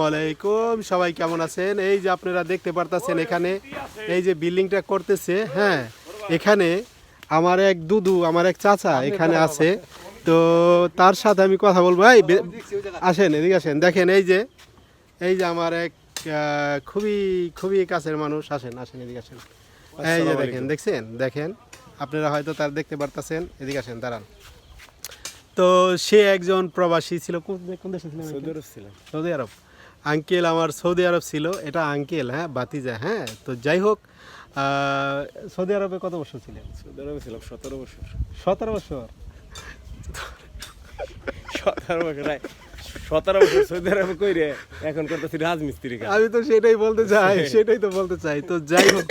ওয়ালাইকুম সবাই কেমন আছেন? এই যে আপনারা দেখতে পারতাছেন এখানে এই যে বিল্ডিংটা করতেছে হ্যাঁ এখানে আমার এক দুদু আমার এক চাচা এখানে আছে। তো তার সাথে আমি কথা বলব। এই আসেন এদিকে আসেন। দেখেন এই যে এই যে আমার এক খুবই খুবই কাছের মানুষ। আসেন আসেন এদিকে আসেন। এই যে দেখেন দেখছেন? দেখেন আপনারা হয়তো তার দেখতে পারতাছেন। এদিকে আসেন দাঁড়ান। তো সে একজন প্রবাসী ছিল। কোন দেশে ছিলেন? uncle? Saudi Arab. আঙ্কেল আমার সৌদি আরব ছিল। এটা আঙ্কেল হ্যাঁ বাতিজা হ্যাঁ। তো যাই হোক সৌদি আরবে কত বছর ছিলেন? সৌদি আরবে ছিলাম সতেরো বছর। সতেরো বছর? সতেরো বছর সতেরো বছর সৌদি আরবে কই রে এখন করতেছি রাজমিস্ত্রি আমি তো সেটাই বলতে চাই সেটাই তো বলতে চাই। তো যাই হোক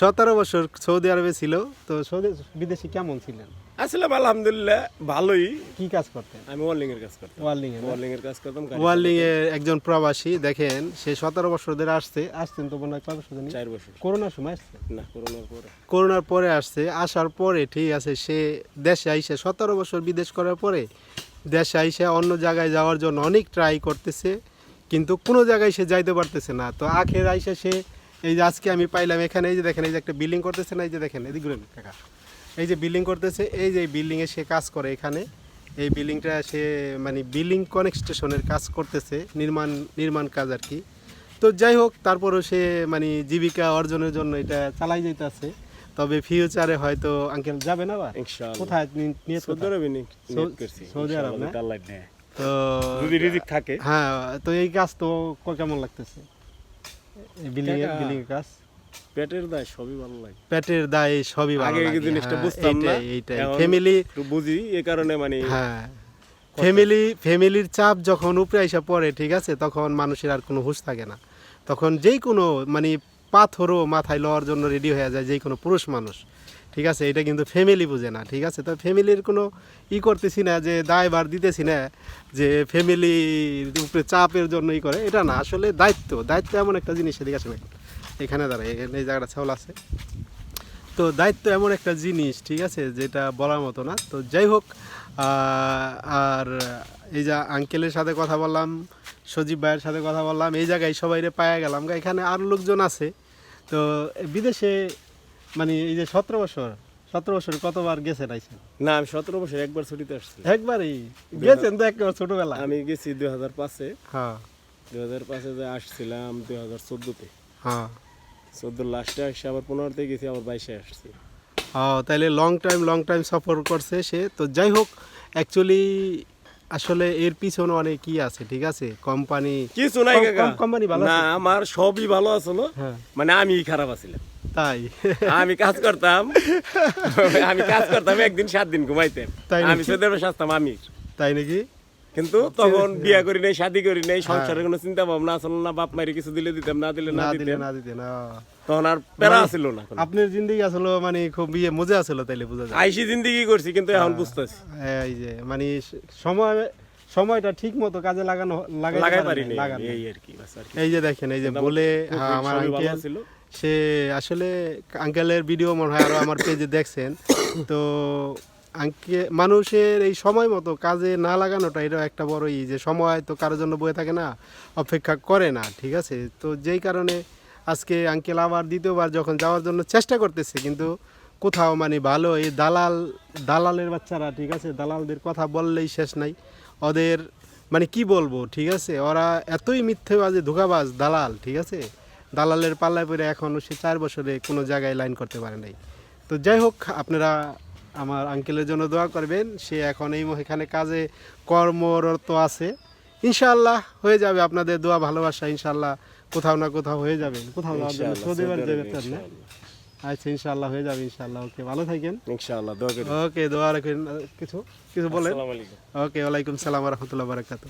সতেরো বছর সৌদি আরবে ছিল। তো সৌদি বিদেশি কেমন ছিলেন? আসলাম আলহামদুলিল্লাহ ভালোই। কি কাজ করতেন? আমি ওয়ার্লিং এর কাজ করতাম। ওয়ার্লিং এ ওয়ার্লিং এর কাজ করতাম ওয়ার্লিং এ একজন প্রবাসী দেখেন সে সতেরো বছর ধরে আসছে আসছেন তো মনে হয় কয় বছর বছর। করোনার সময় আসছে? না করোনার পরে। করোনার পরে আসছে আসার পরে ঠিক আছে সে দেশে আইসে সতেরো বছর বিদেশ করার পরে দেশে আইসে অন্য জায়গায় যাওয়ার জন্য অনেক ট্রাই করতেছে কিন্তু কোনো জায়গায় সে যাইতে পারতেছে না। তো আখের আইসে সে এই যে আজকে আমি পাইলাম এখানে এই যে দেখেন এই যে একটা বিল্ডিং করতেছে না এই যে দেখেন এদিক কাকা। এই যে বিল্ডিং করতেছে এই যে বিল্ডিংয়ে সে কাজ করে এখানে। এই বিল্ডিংটা সে মানে বিল্ডিং কনেকস্টেশনের কাজ করতেছে নির্মাণ নির্মাণ কাজ আর কি। তো যাই হোক তারপরও সে মানে জীবিকা অর্জনের জন্য এটা চালাই যাইতেছে। তবে ফিউচারে হয়তো আঙ্কেল যাবে না ইনশাআল্লাহ। কোথায় নিয়ে সৌদি আরবে সৌদি আরব না? তো যদি রিজিক থাকে। হ্যাঁ তো এই কাজ তো কেমন লাগতেছে? বিল্ডিং বিল্ডিং কাজ? পেটের দায় সবই ভালো লাগে। পেটের দায় সবই ভালো আগে জিনিসটা হ্যাঁ, বুঝতাম না এইটাই, ফ্যামিলি একটু বুঝি এই কারণে মানে হ্যাঁ। ফ্যামিলি ফ্যামিলির চাপ যখন উপরে এসে পড়ে ঠিক আছে তখন মানুষের আর কোনো হুঁশ থাকে না। তখন যেই কোনো মানে পাথরও মাথায় লওয়ার জন্য রেডি হয়ে যায় যেই কোনো পুরুষ মানুষ ঠিক আছে এটা কিন্তু ফ্যামিলি বুঝে না ঠিক আছে। তো ফ্যামিলির কোনো ই করতেছি না যে দায় দায়ভার দিতেছি না যে ফ্যামিলির উপরে চাপের জন্য ই করে এটা না। আসলে দায়িত্ব দায়িত্ব এমন একটা জিনিস এদিকে আসবে এখানে দাঁড়ায় এখানে এই জায়গাটা ছাউল আছে। তো দায়িত্ব এমন একটা জিনিস ঠিক আছে যেটা বলার মতো না। তো যাই হোক আর এই যে আঙ্কেলের সাথে কথা বললাম সজীব ভাইয়ের সাথে কথা বললাম এই জায়গায় সবাইরে পায়া গেলাম। এখানে আরও লোকজন আছে। তো বিদেশে মানে এই যে সতেরো বছর সতেরো বছর কতবার গেছেন আইসেন? না আমি সতেরো বছর একবার ছুটিতে আসছি। একবারই? গেছেন তো একবার ছোটবেলা আমি গেছি দুই হাজার পাঁচে। হ্যাঁ। দুই হাজার পাঁচে আসছিলাম দুই হাজার চোদ্দোতে। হ্যাঁ। লাস্টে আসছি আবার পনেরোতে গেছি আবার বাইশে আসছি। ও তাহলে লং টাইম লং টাইম সফর করছে সে। তো যাই হোক অ্যাকচুয়ালি আসলে এর পিছনে অনেক কি আছে ঠিক আছে? কোম্পানি কিছু নাই কোম্পানি ভালো না আমার সবই ভালো আসলো হ্যাঁ। মানে আমি খারাপ আছিলাম। তাই? আমি কাজ করতাম। আমি কাজ করতাম একদিন সাত দিন ঘুমাইতাম? আমি সৌদি আসতাম আমি তাই নাকি? কিন্তু তখন বিয়া করি নাই শাদি করি নাই সংসারের কোনো চিন্তা ভাবনা আসলো না বাপ মারি কিছু দিলে দিতাম না দিলে না দিলে না দিতে না তখন আর প্যারা আসলো না আপনার জিন্দিগি আসলে মানে খুব ইয়ে মজা আসলে তাইলে বোঝা যায়। আইসি জিন্দিগি করছি কিন্তু এখন বুঝতেছি। এই যে মানে সময় সময়টা ঠিক মতো কাজে লাগানো লাগাই পারি। এই আর কি বাস আর কি। এই যে দেখেন এই যে বলে হ্যাঁ, আমার আঙ্কেল সে আসলে আঙ্কেলের ভিডিও মনে হয় আরও আমার পেজে দেখছেন। তো আঙ্কে মানুষের এই সময় মতো কাজে না লাগানোটা এটা একটা বড় ই যে সময় তো কারোর জন্য বয়ে থাকে না, অপেক্ষা করে না, ঠিক আছে? তো যেই কারণে আজকে আঙ্কেল আবার দ্বিতীয়বার যখন যাওয়ার জন্য চেষ্টা করতেছে, কিন্তু কোথাও মানে ভালো এই দালাল, দালালের বাচ্চারা, ঠিক আছে? দালালদের কথা বললেই শেষ নাই। ওদের মানে কি বলব, ঠিক আছে? ওরা এতই মিথ্যেবাজে ধোকাবাজ দালাল, ঠিক আছে? দালালের পাল্লায় পরে এখনও সে চার বছরে কোনো জায়গায় লাইন করতে পারে নাই। তো যাই হোক, আপনারা আমার আঙ্কেলের জন্য দোয়া করবেন। সে এখন এই এখানে কাজে কর্মরত আছে। ইনশাআল্লাহ হয়ে যাবে আপনাদের দোয়া ভালোবাসা ইনশাল্লাহ কোথাও না কোথাও হয়ে যাবে কোথাও সৌদি না? আচ্ছা ইনশাল্লাহ হয়ে যাবে ইনশাল্লাহ ওকে ভালো থাকেন। ইনশাআল্লাহ দোয়া করি। ওকে দোয়া রাখেন। কিছু কিছু বলেন? ওকে ওয়ালাইকুম সালাম রহমতুল্লাহ বারাকাতু